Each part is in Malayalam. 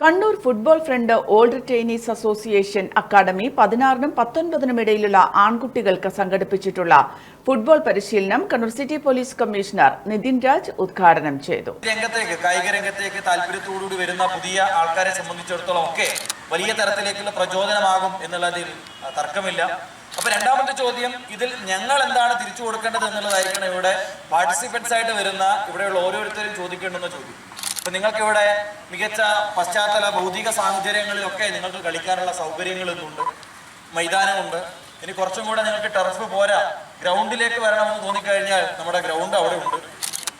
Kannur football front old tennis association academy പതിനാറിനും പത്തൊൻപതിനും ഇടയിലുള്ള ആൺകുട്ടികൾക്ക് സംഘടിപ്പിച്ചിട്ടുള്ള ഫുട്ബോൾ പരിശീലനം Kannur city police commissioner Nithin Raj ഉദ്ഘാടനം ചെയ്തു. രംഗത്തേക്ക് കായിക രംഗത്തേക്ക് താല്പര്യത്തോടുകൂടി വരുന്ന പുതിയ ആൾക്കാരെ സംബന്ധിച്ചിടത്തോളം ഒക്കെ വലിയ തരത്തിലേക്കുള്ള പ്രചോദനമാകും എന്നുള്ളതിൽ തർക്കമില്ല. അപ്പൊ രണ്ടാമത്തെ ചോദ്യം ഇതിൽ ഞങ്ങൾ എന്താണ് തിരിച്ചു കൊടുക്കേണ്ടത് എന്നുള്ളതായിരിക്കണം ഇവിടെ. പാർട്ടിസിപ്പൻസ് ആയിട്ട് വരുന്ന ഇവിടെയുള്ള ഓരോരുത്തരും ചോദിക്കേണ്ടുന്ന ചോദ്യം. നിങ്ങൾക്ക് ഇവിടെ മികച്ച പശ്ചാത്തല ഭൗതിക സാഹചര്യങ്ങളിലൊക്കെ നിങ്ങൾക്ക് കളിക്കാനുള്ള സൗകര്യങ്ങൾ ഇന്നുണ്ട് മൈതാനമുണ്ട്. ഇനി കുറച്ചും കൂടെ നിങ്ങൾക്ക് ടർഫ് പോരാ ഗ്രൗണ്ടിലേക്ക് വരണമെന്ന് തോന്നിക്കഴിഞ്ഞാൽ നമ്മുടെ ഗ്രൗണ്ട് അവിടെ ഉണ്ട്.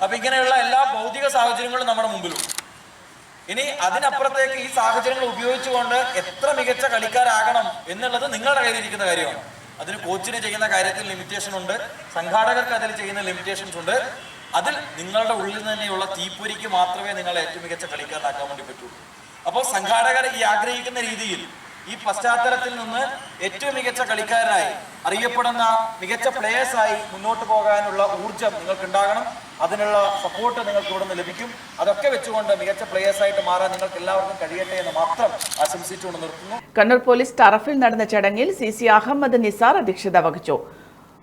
അപ്പൊ ഇങ്ങനെയുള്ള എല്ലാ ഭൗതിക സാഹചര്യങ്ങളും നമ്മുടെ മുമ്പിലുണ്ട് ഇനി അതിനപ്പുറത്തേക്ക് ഈ സാഹചര്യങ്ങൾ ഉപയോഗിച്ചുകൊണ്ട് എത്ര മികച്ച കളിക്കാരാകണം എന്നുള്ളത് നിങ്ങളുടെ കയ്യിലിരിക്കുന്ന കാര്യമാണ്. അതിന് കോച്ചിന് ചെയ്യുന്ന കാര്യത്തിൽ ലിമിറ്റേഷൻ ഉണ്ട് സംഘാടകർക്ക് അതിൽ ചെയ്യുന്ന ലിമിറ്റേഷൻസ് ഉണ്ട്. അതിൽ നിങ്ങളുടെ ഉള്ളിൽ തന്നെയുള്ള തീപ്പൊരിക്ക് മാത്രമേ നിങ്ങളെ ഏറ്റവും മികച്ച കളിക്കാരനാക്കാൻ വേണ്ടി പറ്റുള്ളൂ അപ്പോൾ സംഘാടകർ ഈ ആഗ്രഹിക്കുന്ന രീതിയിൽ ഈ പശ്ചാത്തലത്തിൽ നിന്ന് ഏറ്റവും മികച്ച കളിക്കാരനായി അറിയപ്പെടുന്ന മികച്ച പ്ലേയേഴ്സായി മുന്നോട്ട് പോകാനുള്ള ഊർജം നിങ്ങൾക്ക് ഉണ്ടാകണം അതിനുള്ള സപ്പോർട്ട് നിങ്ങൾക്ക് ഇവിടെ നിന്ന് ലഭിക്കും. അതൊക്കെ വെച്ചുകൊണ്ട് മികച്ച പ്ലേയേഴ്സായിട്ട് മാറാൻ നിങ്ങൾക്ക് എല്ലാവർക്കും കഴിയട്ടെ എന്ന് മാത്രം ആശംസിച്ചുകൊണ്ട് നിർത്തുന്നു. കണ്ണൂർ പോലീസ് ടറഫിൽ നടന്ന ചടങ്ങിൽ സി സി അഹമ്മദ് നിസാർ അധ്യക്ഷത വഹിച്ചു.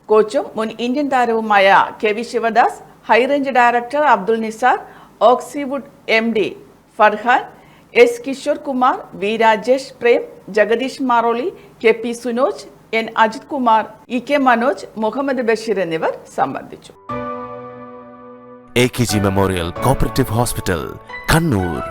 കോച്ചും മുൻ ഇന്ത്യൻ താരവുമായ K V Sivadas high range director Abdul Nisar Oxywood M D Farhan S Kishore Kumar V Rajesh Prem Jagadish Maroli K P Sunoj N Ajith Kumar E K Manoj Muhammad Basheer എന്നിവർ സംബന്ധിച്ചു. A K G memorial cooperative hospital Kannur